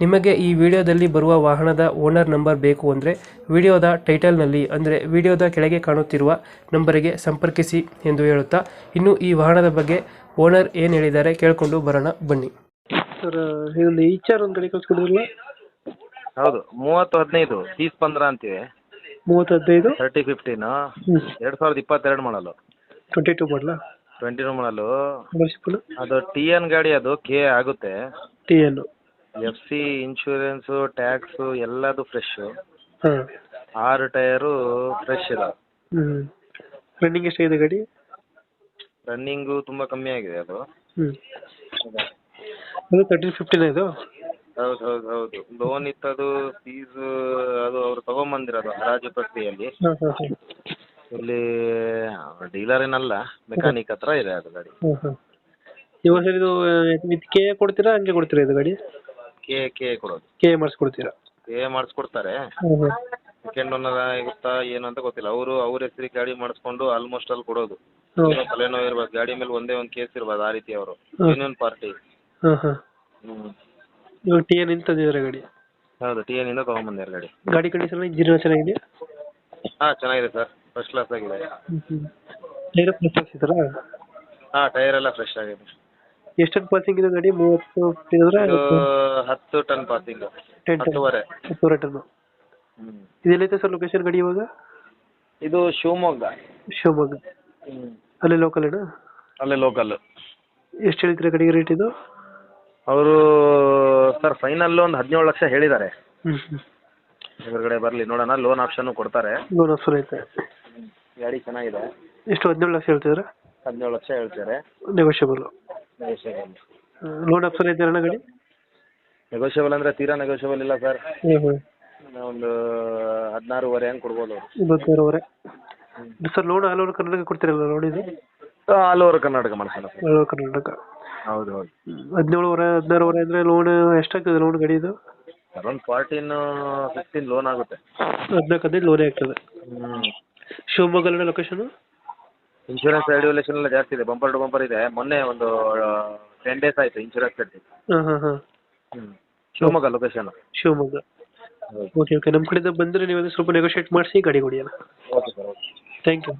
ನಿಮಗೆ ಈ ವಿಡಿಯೋದಲ್ಲಿ ಬರುವ ವಾಹನದ ಓನರ್ ನಂಬರ್ ಬೇಕು ಅಂದರೆ ವಿಡಿಯೋದ ಟೈಟಲ್ನಲ್ಲಿ ಅಂದರೆ ವಿಡಿಯೋದ ಕೆಳಗೆ ಕಾಣುತ್ತಿರುವ ನಂಬರಿಗೆ ಸಂಪರ್ಕಿಸಿ ಎಂದು ಹೇಳುತ್ತಾ ಇನ್ನು ಈ ವಾಹನದ ಬಗ್ಗೆ ಓನರ್ ಏನು ಹೇಳಿದ್ದಾರೆ ಕೇಳಿಕೊಂಡು ಬರೋಣ ಬನ್ನಿ. ಸರ್ ಇದೊಂದು ಈಚಾರ್ ಒಂದು ಗಾಡಿ ಕಳ್ಸ್ಕೊಂಡಿರಲ್ಲ? ಹೌದು ಮೂವತ್ತು ಹದಿನೈದು ತೀಸ್ ಪಂದ್ರ ಅಂತೀವಿ. ಮೂವತ್ತು ಹದಿನೈದು? ತರ್ಟಿ ಫಿಫ್ಟೀನ್ ಎರಡು ಸಾವಿರದ ಇಪ್ಪತ್ತೆರಡು ಮಾಡಲು ಟ್ವೆಂಟಿ ಟೂ ಮಾಡಲ ಟ್ವೆಂಟಿ ಟೂ ಮಾಡಲು ಅದು ಟಿ ಎನ್ ಗಾಡಿ ಅದು ಕೆ ಆಗುತ್ತೆ. T N F C insurance tax ಎಲ್ಲದು ಫ್ರೆಶ್ ಹಾಂ. ಆರು ಟೈರು ಫ್ರೆಶ್ ಇದೆ ಹ್ಞೂ ರನ್ನಿಂಗ್ ಎಷ್ಟಾಗಿದೆ ಗಾಡಿ? ರನ್ನಿಂಗು ತುಂಬಾ ಕಮ್ಮಿ ಆಗಿದೆ ಅದು. ಹ್ಞೂ ಅದು ತರ್ಟೀನ್ ಫಿಫ್ಟಿನ ಇದು? ಹೌದು ಹೌದು ಹೌದು. ಲೋನ್ ಇತ್ತದು ಫೀಸ್ ಅದು ಅವ್ರು ತಗೊಂಬಂದಿರೋದು ಹರಾಜು ಪ್ರಕ್ರಿಯೆಯಲ್ಲಿ. ಹಾಂ ಹಾಂ ಹಾಂ. ಇಲ್ಲಿ ಡೀಲರ್ ಏನಲ್ಲ ಮೆಕ್ಯಾನಿಕ್ ಹತ್ರ ಇದೆ ಅದು ಗಾಡಿ. ಹಾಂ ಹಾಂ ಈ ವರ್ಷ ಇದು ಇದಕ್ಕೆ ಕೊಡ್ತೀರಾ ಹಂಗೆ ಕೊಡ್ತೀರಾ ಇದು ಗಾಡಿ? ಕೆ ಕೆ ಕೊಡೋದು. ಕೆ ಮಾಡಿಸ್ಕೊಡ್ತೀರಾ? ಕೆ ಮಾಡಿಸ್ಕೊಡ್ತಾರೆ. ಸೆಕೆಂಡ್ ಓನರ್ ಆಗುತ್ತಾ ಏನು ಅಂತ ಗೊತ್ತಿಲ್ಲ. ಅವರು ಅವ್ರ ಹೆಸರಿಗೆ ಗಾಡಿ ಮಾಡಿಸ್ಕೊಂಡು ಆಲ್ಮೋಸ್ಟ್ ಅಲ್ಲಿ ಕೊಡೋದು. ಏನೋ ತಲೆನೋವು ಇರ್ಬೋದು ಗಾಡಿ ಮೇಲೆ ಒಂದೇ ಒಂದು ಕೇಸ್ ಇರ್ಬೋದು ಆ ರೀತಿ ಅವರು. ಇನ್ನೊಂದು ಪಾರ್ಟಿ ಹಾಂ ಇವಾಗ ಟಿ ಎನ್ ತಂದಿದ್ದಾರೆ ಗಾಡಿ? ಹೌದು ಟಿ ಎನ್ನಿಂದ ತೊಗೊಂಬಂದಿರ ಗಾಡಿ. ಗಾಡಿ ಕಂಡೀಷನ್ ಇಂಜಿನ್ ಚೆನ್ನಾಗಿದೆ ಹಾಂ ಚೆನ್ನಾಗಿದೆ ಸರ್ ಫಸ್ಟ್ ಕ್ಲಾಸ್ ಆಗಿದೆ. ಟೈರ್ ಫ್ರೆಶ್ ಹಾಕ್ಸಿದ್ದಾರಾ ಹಾಂ ಟೈರ್ ಎಲ್ಲ ಫ್ರೆಶ್ ಆಗಿದೆ. ಎಷ್ಟೊಂದು ಪಾಸಿಂಗ್ ಇದೆ ಗಾಡಿ? ಮೂವತ್ತು ಇದ್ರೆ ಇದು ಹತ್ತು. ಟನ್ ಪಾಸಿಂಗ್ ಟೆನ್ ಟನ್ ಹತ್ತುವರೆ. ಹತ್ತುವರೆ ಹ್ಞೂ ಇದೆಲ್ಲೈತೆ ಸರ್ ಲೊಕೇಶನ್ ಗಾಡಿ ಇವಾಗ? ಇದು ಶಿವಮೊಗ್ಗ. ಶಿವಮೊಗ್ಗ. ಅಲ್ಲೇ ಲೋಕಲ್ ಏನಾ? ಅಲ್ಲೇ ಲೋಕಲ್ ಎಷ್ಟು ಹೇಳ್ತೀರಾ ಗಾಡಿಗೆ ರೇಟ್ ಇದು? ಅವರು ಸರ್ ಫೈನಲ್ ಒಂದು ಹದಿನೇಳು ಲಕ್ಷ ಹೇಳಿದ್ದಾರೆ. ಹ್ಞೂ ಎದುರುಗಡೆ ಬರಲಿ ನೋಡೋಣ ಲೋನ್ ಆಪ್ಷನ್ ಕೊಡ್ತಾರೆ. ಲೋನ್ ಆಪ್ಷನ್ ಐತೆ. ಗಾಡಿ ಚೆನ್ನಾಗಿದೆ. ಎಷ್ಟು ಹದಿನೇಳು ಲಕ್ಷ ಹೇಳ್ತಿದ್ರು ಹದಿನೇಳು ಲಕ್ಷ ಹೇಳ್ತಾರೆ ನೆಗೋಷಿಯಬಲ್ ಲೋನ್ ಆಪ್ಷನ್ ಐತೆ ಅಣ್ಣ ಗಾಡಿ? ನೆಗೋಷಿಯಬಲ್ ಅಂದ್ರೆ ತೀರಾ ನೆಗೋಷಿಯಬಲ್ ಇಲ್ಲ ಸರ್ ಹ್ಞೂ ಹ್ಞೂ ಒಂದು ಹದಿನಾರೂವರೆ ಹಂಗೆ ಕೊಡ್ಬೋದು ಅವ್ರು. ಇಪ್ಪತ್ತಾರೂವರೆ sir loan all over Karnataka ಕೊಡ್ತೀರಲ್ಲ loan ಇದು? ಆಲ್ ಓವರ್ ಕರ್ನಾಟಕ ಮಾಡ್ಸೋಣ ಸರ್ ಆಲ್ ಓವರ್ ಕರ್ನಾಟಕ ಹೌದು ಹೌದು. ಹದಿನೇಳುವರೆ ಹದಿನಾರೂವರೆ ಅಂದರೆ ಲೋನ್ ಎಷ್ಟಾಗ್ತದೆ ಲೋನ್ ಗಾಡಿ ಇದು? ಅರೌಂಡ್ ಫಾರ್ಟೀನ್ ಫಿಫ್ಟೀನ್ ಲೋನ್ ಆಗುತ್ತೆ. ಹದಿನಾಲ್ಕು ಹದಿನೈದು ಲೋನೇ ಆಗ್ತದೆ. ಹ್ಞೂ ಶಿವಮೊಗ್ಗ ಲೊಕೇಶನ್ ಇನ್ಶೂರೆನ್ಸ್ ರೆಗ್ಯುಲೇಷನ್ ಎಲ್ಲ ಜಾಸ್ತಿ ಇದೆ ಬಂಪರ್ ಟು ಬಂಪರ್ ಇದೆ. ಮೊನ್ನೆ ಒಂದು ಟೆನ್ ಡೇಸ್ ಆಯಿತು ಇನ್ಶೂರೆನ್ಸ್ ಕಟ್ಟಿ. ಹಾಂ ಹಾಂ ಹಾಂ. ಹ್ಞೂ Shivamogga location Shivamogga. Okay okay ನಮ್ಮ ಕಡೆಯಿಂದ ಬಂದರೆ ನೀವು ಸ್ವಲ್ಪ ನೆಗೋಷಿಯೇಟ್ ಮಾಡಿಸಿ ಗಾಡಿ ಕೊಡಿ ಅಲ್ಲ okay sir okay thank you